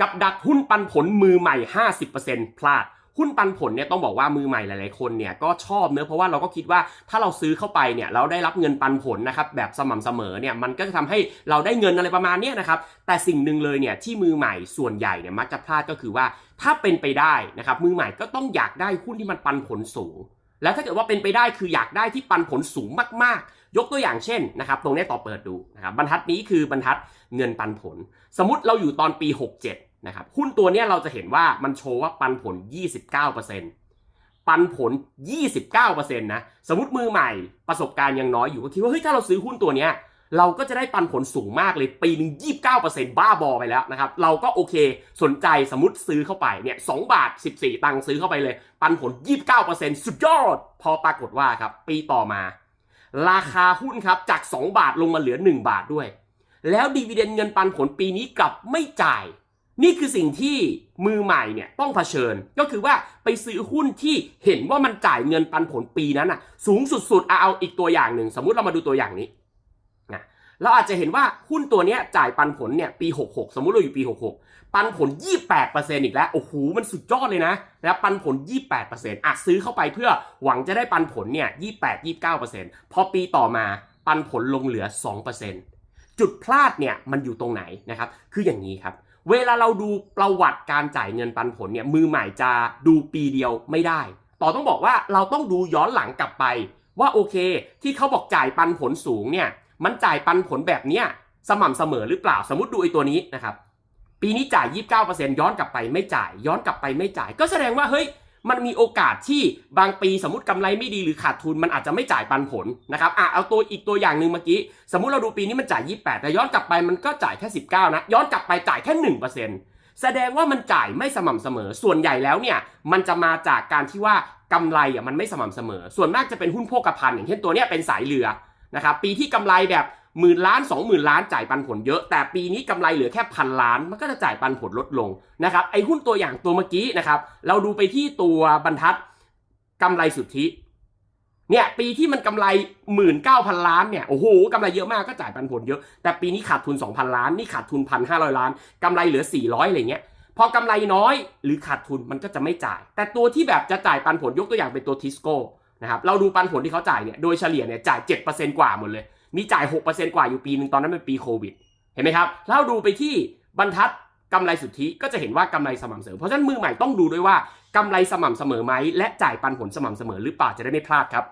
กับดักหุ้นปันผลมือใหม่ 50%พลาด หุ้นปันผลเนี่ยต้องบอกว่ามือใหม่หลายๆคนเนี่ยก็ชอบเนอะเพราะว่าเราก็คิดว่าถ้าเราซื้อเข้าไปเนี่ยเราได้รับเงินปันผลนะครับแบบสม่ำเสมอเนี่ยมันก็จะทำให้เราได้เงินอะไรประมาณนี้นะครับแต่สิ่งหนึ่งเลยเนี่ยที่มือใหม่ส่วนใหญ่เนี่ยมักจะพลาดก็คือว่าถ้าเป็นไปได้นะครับมือใหม่ก็ต้องอยากได้หุ้นที่มันปันผลสูง แล้วถ้าเกิดว่าเป็นไปได้คืออยากได้ที่ปันผลสูงมากๆ ยกตัวอย่างเช่นนะครับตรงนี้ต่อเปิดดูนะครับบรรทัดนี้คือบรรทัดเงินปันผล สมมติเราอยู่ตอนปี 67นะครับหุ้นตัวนี้เราจะเห็นว่ามันโชว์ว่าปันผล 29%ปันผล 29%นะสมมติมือใหม่ประสบการณ์ยังน้อยอยู่ก็คิดว่าเฮ้ยถ้าเราซื้อหุ้นตัวนี้เราก็จะได้ปันผลสูงมากเลยปีหนึ่ง29%บ้าบอไปแล้วนะครับ เราก็โอเคสนใจสมมติซื้อเข้าไปเนี่ย2บาท 14 ตังค์ซื้อเข้าไปเลย ปันผล 29%สุดยอด พอปรากฏว่าครับ ปีต่อมา ราคาหุ้นครับจาก 2 บาทลงมาเหลือ 1 บาทด้วย แล้วดีเวเดนเงินปันผลปีนี้กลับไม่จ่าย นี่คือสิ่งที่มือใหม่เนี่ยต้องเผชิญ ก็คือว่าไปซื้อหุ้นที่เห็นว่ามันจ่ายเงินปันผลปีนั้นอะสูงสุดๆเอาอีกตัวอย่างหนึ่ง สมมุติเรามาดูตัวอย่างนี้ เราอาจจะเห็นว่าหุ้นตัวเนี้ยจ่ายปันผลเนี่ยปี 66 สมมุติเราอยู่ปี 66 ปันผล 28%อีกแล้ว โอ้โห มันสุดยอดเลยนะแล้วปันผล 28%อะซื้อเข้าไปเพื่อหวังจะได้ปันผลเนี่ย 28-29%พอปีต่อมาปันผลลงเหลือ 2%จุดพลาดเนี่ยมันอยู่ตรงไหนนะครับ คืออย่างนี้ครับเวลาเราดูประวัติการจ่ายเงินปันผลเนี่ยมือใหม่จะดูปีเดียวไม่ได้ ต่อต้องบอกว่าเราต้องดูย้อนหลังกลับไป ว่าโอเค ที่เขาบอกจ่ายปันผลสูงเนี่ย มันจ่ายปันผลแบบเนี้ยสม่ำเสมอหรือเปล่า สมมติดูไอ้ตัวนี้นะครับ ปีนี้จ่าย 29%ย้อนกลับไปไม่จ่าย ย้อนกลับไปไม่จ่าย ก็แสดงว่าเฮ้ย มันมีโอกาสที่บางปีสมมติกำไรไม่ดีหรือขาดทุนมันอาจจะไม่จ่ายปันผลนะครับอะเอาตัวอีกตัวอย่างหนึ่งเมื่อกี้ สมมุติเราดูปีนี้มันจ่าย 28 แต่ย้อนกลับไปมันก็จ่ายแค่19นะ ย้อนกลับไปจ่ายแค่ 1%แสดงว่ามันจ่ายไม่สม่ำเสมอ ส่วนใหญ่แล้วเนี่ยมันจะมาจากการที่ว่ากำไรอะมันไม่สม่ำเสมอ ส่วนมากจะเป็นหุ้นโภคภัณฑ์อย่างเช่นตัวเนี้ยเป็นสายเรือ นะครับปีที่กำไรแบบหมื่นล้าน 2 0,000 ล้านจ่ายปันผลเยอะ แต่ปีนี้กำไรเหลือแค่พันล้านมันก็จะจ่ายปันผลลดลงนะครับไอหุ้นตัวอย่างตัวเมื่อกี้นะครับเราดูไปที่ตัวบรรทัดกำไรสุทธิเนี่ยปีที่มันกำไรหมื่นเก้าพันล้านเนี่ยโอ้โหกำไรเยอะมากก็จ่ายปันผลเยอะ แต่ปีนี้ขาดทุน 2,000 ล้านนี่ขาดทุนพันห้าร้อยล้านกำไรเหลือ 400อะไรเงี้ยพอกำไรน้อยหรือขาดทุนมันก็จะไม่จ่าย แต่ตัวที่แบบจะจ่ายปันผลยกตัวอย่างเป็นตัวทิสโก้ นะครับเราดูปันผลที่เขาจ่ายเนี่ยโดยเฉลี่ยเนี่ยจ่าย 7%กว่าหมดเลย มีจ่าย 6%กว่าอยู่ปีหนึ่งตอนนั้นเป็นปีโควิดเห็นไหมครับเราดูไปที่บรรทัดกำไรสุทธิก็จะเห็นว่ากำไรสม่ำเสมอ เพราะฉะนั้นมือใหม่ต้องดูด้วยว่ากำไรสม่ำเสมอไหมและจ่ายปันผลสม่ำเสมอหรือเปล่าจะได้ไม่พลาดครับ